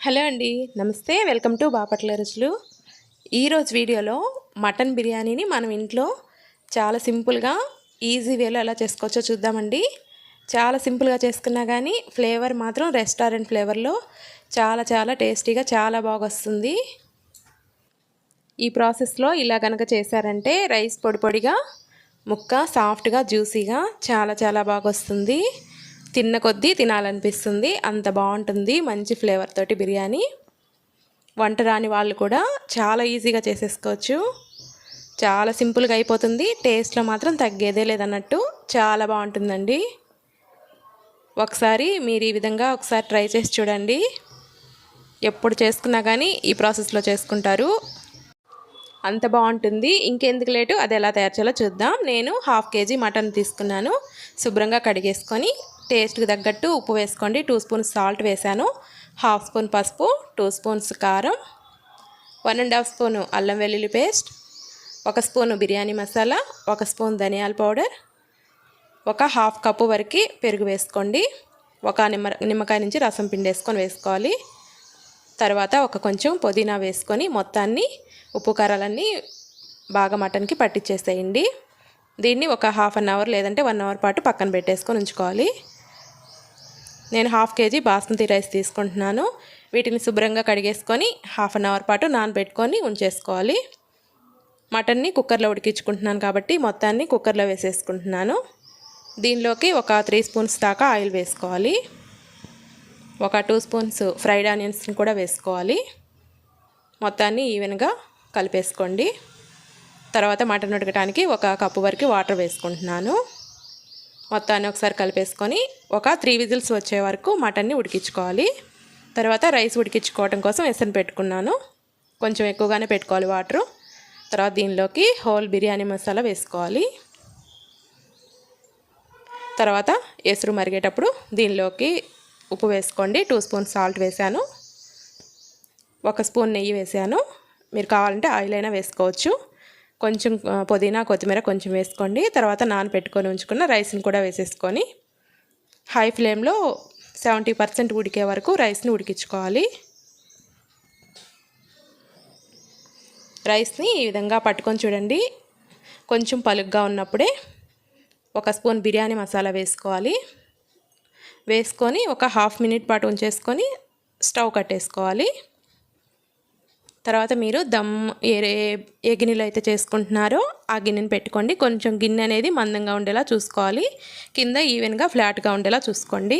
Hello అండి నమస్తే welcome to Bapatla రుచులు. ఈరోజు వీడియోలో మటన్ బిర్యానీని మనం ఇంట్లో చాలా సింపుల్గా ఈజీ వేలో ఎలా చేసుకోవచ్చో చూద్దామండి. చాలా సింపుల్గా చేసుకున్నా కానీ ఫ్లేవర్ మాత్రం రెస్టారెంట్ ఫ్లేవర్లో చాలా చాలా టేస్టీగా చాలా బాగా వస్తుంది. ఈ ప్రాసెస్లో ఇలా కనుక చేశారంటే రైస్ పొడి పొడిగా ముక్క సాఫ్ట్గా జ్యూసీగా చాలా చాలా బాగా వస్తుంది. తిన్న కొద్దీ తినాలనిపిస్తుంది. అంత బాగుంటుంది. మంచి ఫ్లేవర్ తోటి బిర్యానీ. వంట రాని వాళ్ళు కూడా చాలా ఈజీగా చేసేసుకోవచ్చు. చాలా సింపుల్గా అయిపోతుంది. టేస్ట్లో మాత్రం తగ్గేదే లేదన్నట్టు చాలా బాగుంటుందండి. ఒకసారి మీరు ఈ విధంగా ఒకసారి ట్రై చేసి చూడండి. ఎప్పుడు చేసుకున్నా కానీ ఈ ప్రాసెస్లో చేసుకుంటారు. అంత బాగుంటుంది. ఇంకెందుకు లేటు? అది ఎలా తయారు చేయాలో చూద్దాం. నేను హాఫ్ కేజీ మటన్ తీసుకున్నాను. శుభ్రంగా కడిగేసుకొని టేస్ట్కి తగ్గట్టు ఉప్పు వేసుకోండి. టూ స్పూన్స్ సాల్ట్ వేసాను. హాఫ్ స్పూన్ పసుపు టూ స్పూన్స్ కారం వన్ అండ్ హాఫ్ స్పూను అల్లం వెల్లుల్లి పేస్ట్ ఒక స్పూను బిర్యానీ మసాలా ఒక స్పూన్ ధనియాల పౌడర్ ఒక హాఫ్ కప్పు వరకు పెరుగు వేసుకోండి. ఒక నిమ్మ నిమ్మకాయ నుంచి రసం పిండేసుకొని వేసుకోవాలి. తర్వాత ఒక కొంచెం పుదీనా వేసుకొని మొత్తాన్ని ఉప్పు కారాలన్నీ బాగా మటన్కి పట్టించేసేయండి దీన్ని ఒక హాఫ్ అన్ అవర్ లేదంటే వన్ అవర్ పాటు పక్కన పెట్టేసుకొని ఉంచుకోవాలి. నేను హాఫ్ కేజీ బాస్మతి రైస్ తీసుకుంటున్నాను. వీటిని శుభ్రంగా కడిగేసుకొని హాఫ్ అన్ అవర్ పాటు నానబెట్టుకొని ఉంచేసుకోవాలి. మటన్ని కుక్కర్లో ఉడికించుకుంటున్నాను కాబట్టి మొత్తాన్ని కుక్కర్లో వేసేసుకుంటున్నాను. దీనిలోకి ఒక త్రీ స్పూన్స్ దాకా ఆయిల్ వేసుకోవాలి. ఒక టూ స్పూన్స్ ఫ్రైడ్ ఆనియన్స్ని కూడా వేసుకోవాలి. మొత్తాన్ని ఈవెన్గా కలిపేసుకోండి. తర్వాత మటన్ ఉడకటానికి ఒక కప్పు వరకు వాటర్ వేసుకుంటున్నాను. మొత్తాన్ని ఒకసారి కలిపేసుకొని ఒక త్రీ విజిల్స్ వచ్చే వరకు మటన్ని ఉడికించుకోవాలి. తర్వాత రైస్ ఉడికించుకోవడం కోసం ఎసన్ పెట్టుకున్నాను. కొంచెం ఎక్కువగానే పెట్టుకోవాలి వాటరు. తర్వాత దీనిలోకి హోల్ బిర్యానీ మసాలా వేసుకోవాలి. తర్వాత ఎసురు మరిగేటప్పుడు దీనిలోకి ఉప్పు వేసుకోండి. టూ స్పూన్స్ సాల్ట్ వేసాను. ఒక స్పూన్ నెయ్యి వేసాను. మీరు కావాలంటే ఆయిల్ అయినా వేసుకోవచ్చు. కొంచెం పుదీనా కొత్తిమీర కొంచెం వేసుకోండి. తర్వాత నానబెట్టుకొని ఉంచుకున్న రైస్ని కూడా వేసేసుకొని హై ఫ్లేమ్లో సెవెంటీ పర్సెంట్ ఉడికే వరకు రైస్ని ఉడికించుకోవాలి. రైస్ని ఈ విధంగా పట్టుకొని చూడండి. కొంచెం పలుగ్గా ఉన్నప్పుడే ఒక స్పూన్ బిర్యానీ మసాలా వేసుకోవాలి. వేసుకొని ఒక హాఫ్ మినిట్ పాటు ఉంచేసుకొని స్టవ్ కట్టేసుకోవాలి. తర్వాత మీరు దమ్ ఏ ఏ గిన్నెలో అయితే చేసుకుంటున్నారో ఆ గిన్నెని పెట్టుకోండి. కొంచెం గిన్నె అనేది మందంగా ఉండేలా చూసుకోవాలి. కింద ఈవెన్గా ఫ్లాట్గా ఉండేలా చూసుకోండి.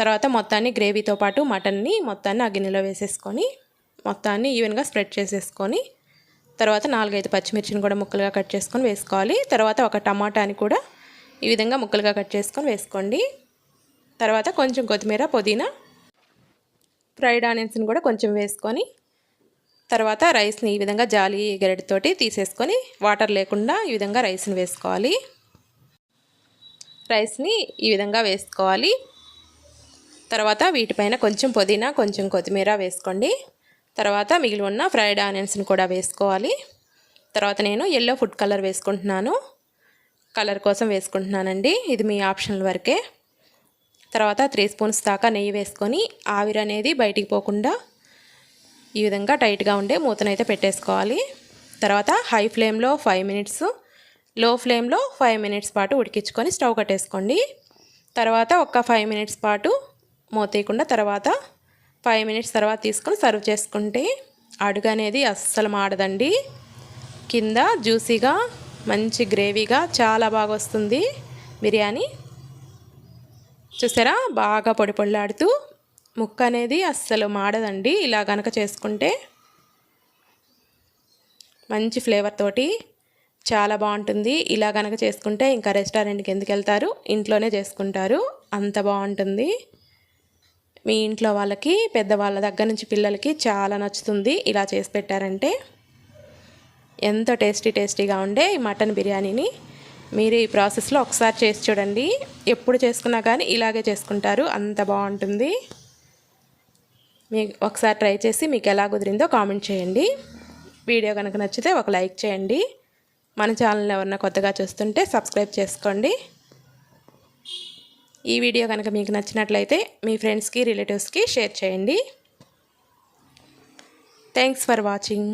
తర్వాత మొత్తాన్ని గ్రేవీతో పాటు మటన్ని మొత్తాన్ని ఆ గిన్నెలో వేసేసుకొని మొత్తాన్ని ఈవెన్గా స్ప్రెడ్ చేసేసుకొని తర్వాత నాలుగైదు పచ్చిమిర్చిని కూడా ముక్కలుగా కట్ చేసుకొని వేసుకోవాలి. తర్వాత ఒక టమాటాని కూడా ఈ విధంగా ముక్కలుగా కట్ చేసుకొని వేసుకోండి. తర్వాత కొంచెం కొత్తిమీర పుదీనా ఫ్రైడ్ ఆనియన్స్ని కూడా కొంచెం వేసుకొని తర్వాత రైస్ని ఈ విధంగా జాలి గరిటతోటి తీసేసుకొని వాటర్ లేకుండా ఈ విధంగా రైస్ని వేసుకోవాలి. రైస్ని ఈ విధంగా వేసుకోవాలి. తర్వాత వీటిపైన కొంచెం పుదీనా కొంచెం కొత్తిమీర వేసుకోండి. తర్వాత మిగిలి ఉన్న ఫ్రైడ్ ఆనియన్స్ని కూడా వేసుకోవాలి. తర్వాత నేను ఎల్లో ఫుడ్ కలర్ వేసుకుంటున్నాను. కలర్ కోసం వేసుకుంటున్నానండి. ఇది మీ ఆప్షనల్ వరకే. తర్వాత త్రీ స్పూన్స్ దాకా నెయ్యి వేసుకొని ఆవిరి అనేది బయటికి పోకుండా ఈ విధంగా టైట్గా ఉండే మూతనైతే పెట్టేసుకోవాలి. తర్వాత హై ఫ్లేమ్లో ఫైవ్ మినిట్స్లో ఫ్లేమ్లో ఫైవ్ మినిట్స్ పాటు ఉడికించుకొని స్టవ్ కట్టేసుకోండి. తర్వాత ఒక ఫైవ్ మినిట్స్ పాటు మూతేయకుండా తర్వాత ఫైవ్ మినిట్స్ తర్వాత తీసుకొని సర్వ్ చేసుకుంటే అడుగు అనేది అస్సలు మాడదండి. కింద జ్యూసీగా మంచి గ్రేవీగా చాలా బాగా వస్తుంది బిర్యానీ. చూసారా? బాగా పొడి పొడిలాడుతూ ముక్క అనేది అస్సలు మాడదండి. ఇలా కనుక చేసుకుంటే మంచి ఫ్లేవర్ తోటి చాలా బాగుంటుంది. ఇలా కనుక చేసుకుంటే ఇంకా రెస్టారెంట్కి ఎందుకు వెళ్తారు? ఇంట్లోనే చేసుకుంటారు. అంత బాగుంటుంది. మీ ఇంట్లో వాళ్ళకి పెద్దవాళ్ళ దగ్గర నుంచి పిల్లలకి చాలా నచ్చుతుంది ఇలా చేసి పెట్టారంటే. ఎంతో టేస్టీ టేస్టీగా ఉండే ఈ మటన్ బిర్యానీని మీరు ఈ ప్రాసెస్లో ఒకసారి చేసి చూడండి. ఎప్పుడు చేసుకున్నా కానీ ఇలాగే చేసుకుంటారు. అంత బాగుంటుంది. మీ ఒకసారి ట్రై చేసి మీకు ఎలా కుదిరిందో కామెంట్ చేయండి. వీడియో కనుక నచ్చితే ఒక లైక్ చేయండి. మన ఛానల్ ఎవరన్నా కొత్తగా చూస్తుంటే సబ్స్క్రైబ్ చేసుకోండి. ఈ వీడియో కనుక మీకు నచ్చినట్లయితే మీ ఫ్రెండ్స్కి రిలేటివ్స్కి షేర్ చేయండి. Thanks for watching.